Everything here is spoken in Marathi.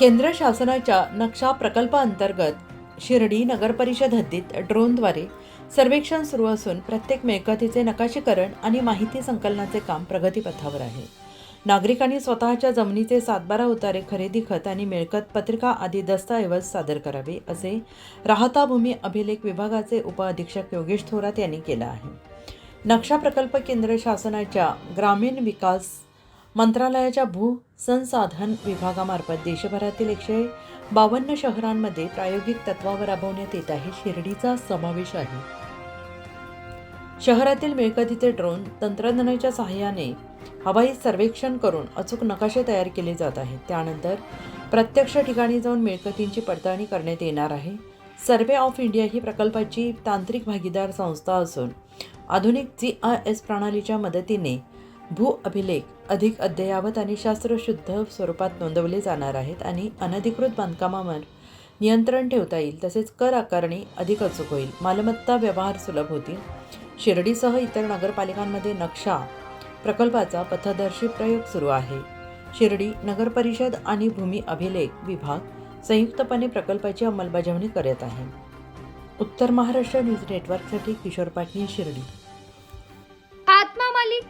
केंद्र शासनाच्या नक्षा प्रकल्पाअंतर्गत शिर्डी नगरपरिषद हद्दीत ड्रोनद्वारे सर्वेक्षण सुरू असून प्रत्येक मिळकतीचे नकाशीकरण आणि माहिती संकलनाचे काम प्रगतीपथावर आहे. नागरिकांनी स्वतःच्या जमिनीचे सातबारा उतारे खरेदी खत आणि मिळकत पत्रिका आदी दस्तऐवज सादर करावे असे राहता भूमी अभिलेख विभागाचे उपअधीक्षक योगेश थोरात यांनी केलं आहे. नक्षा प्रकल्प केंद्र शासनाच्या ग्रामीण विकास मंत्रालयाच्या भू संसाधन विभागामार्फत देशभरातील एकशे बावन्न शहरांमध्ये प्रायोगिक तत्वावर राबवण्यात येत आहे. शिर्डीचा समावेश आहे. शहरातील मिळकतीचे ड्रोन तंत्रज्ञानाच्या सहाय्याने हवाई सर्वेक्षण करून अचूक नकाशे तयार केले जात आहेत. त्यानंतर प्रत्यक्ष ठिकाणी जाऊन मिळकतींची पडताळणी करण्यात येणार आहे. सर्वे ऑफ इंडिया ही प्रकल्पाची तांत्रिक भागीदार संस्था असून आधुनिक जी आय एस प्रणालीच्या मदतीने भू अभिलेख अधिक अद्ययावत आणि शास्त्रशुद्ध स्वरूपात नोंदवले जाणार आहेत आणि अनधिकृत बांधकामावर नियंत्रण ठेवता येईल तसेच कर आकारणी अधिक अचूक होईल. मालमत्ता व्यवहार सुलभ होतील. शिर्डीसह इतर नगरपालिकांमध्ये नक्षा प्रकल्पाचा पथदर्शी प्रयोग सुरू आहे. शिर्डी नगर परिषद आणि भूमी अभिलेख विभाग संयुक्तपणे प्रकल्पाची अंमलबजावणी करत आहे. उत्तर महाराष्ट्र न्यूज नेटवर्कसाठी किशोर पाटणी शिर्डी.